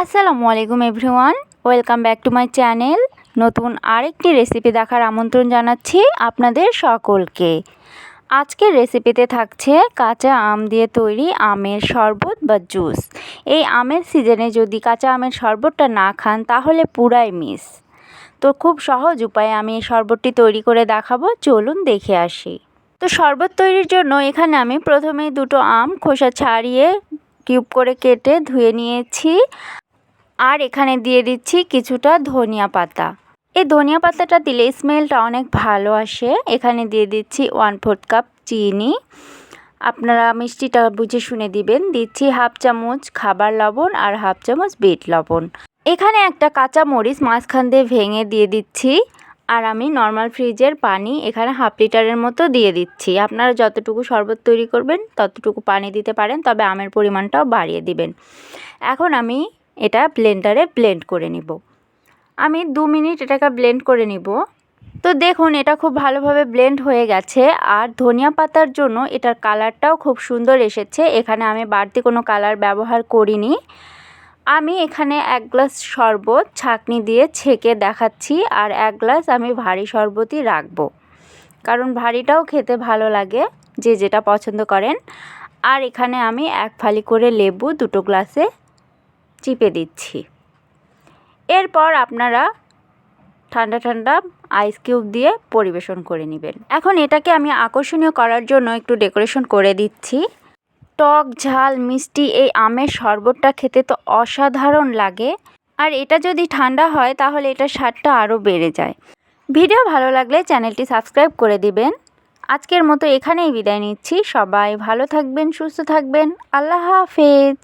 আসসালামু আলাইকুম everyone, welcome back to my channel. নতুন আরেকটি রেসিপি দেখার আমন্ত্রণ জানাচ্ছি আপনাদের সকলকে। আজকের রেসিপিতে থাকছে কাঁচা আম দিয়ে তৈরি আমের শরবত বা জুস। এই আমের সিজনে যদি কাঁচা আমের শরবতটা না খান, তাহলে পুরাই মিস। তো খুব সহজ উপায়ে আমি এই শরবতটি তৈরি করে দেখাবো, চলুন দেখে আসি। তো শরবত তৈরির জন্য এখানে আমি প্রথমেই দুটো আম খোসা ছাড়িয়ে কিউব করে কেটে ধুয়ে নিয়েছি। আর এখানে দিয়ে দিচ্ছি কিছুটা ধনিয়া পাতা। এই ধনিয়া পাতাটা দিলে স্মেলটা অনেক ভালো আসে। এখানে দিয়ে দিচ্ছি ওয়ান ফোর্থ কাপ চিনি। আপনারা মিষ্টিটা বুঝে শুনে দিবেন। দিচ্ছি হাফ চামচ খাবার লবণ আর হাফ চামচ বিট লবণ। এখানে একটা কাঁচা মরিচ মাঝখান দিয়ে ভেঙে দিয়ে দিচ্ছি। আর আমি নর্মাল ফ্রিজের পানি এখানে হাফ লিটারের মতো দিয়ে দিচ্ছি। আপনারা যতটুকু শরবত তৈরি করবেন, ততটুকু পানি দিতে পারেন, তবে আমের পরিমাণটাও বাড়িয়ে দিবেন। এখন আমি এটা ব্লেন্ডারে ব্লেন্ড করে নিব। আমি দু মিনিট এটাকে ব্লেন্ড করে নিব। তো দেখুন, এটা খুব ভালোভাবে ব্লেন্ড হয়ে গেছে। আর ধনিয়া পাতার জন্য এটার কালারটাও খুব সুন্দর এসেছে। এখানে আমি বাড়তি কোনো কালার ব্যবহার করিনি। আমি এখানে এক গ্লাস শরবত ছাকনি দিয়ে ছেঁকে দেখাচ্ছি আর এক গ্লাস আমি ভারী শরবতই রাখব। কারণ ভারীটাও খেতে ভালো লাগে, যে যেটা পছন্দ করেন। আর এখানে আমি এক ফালি করে লেবু দুটো গ্লাসে চিপে দিচ্ছি। এরপর আপনারা ঠান্ডা ঠান্ডা আইস কিউব দিয়ে পরিবেশন করে নেবেন। এখন এটাকে আমি আকর্ষণীয় করার জন্য একটু ডেকোরেশন করে দিচ্ছি। টক, ঝাল, মিষ্টি এই আমের শরবতটা খেতে তো অসাধারণ লাগে। আর এটা যদি ঠান্ডা হয় তাহলে এটার স্বাদটা আরও বেড়ে যায়। ভিডিও ভালো লাগলে চ্যানেলটি সাবস্ক্রাইব করে দিবেন। আজকের মতো এখানেই বিদায় নিচ্ছি। সবাই ভালো থাকবেন, সুস্থ থাকবেন। আল্লাহ হাফেজ।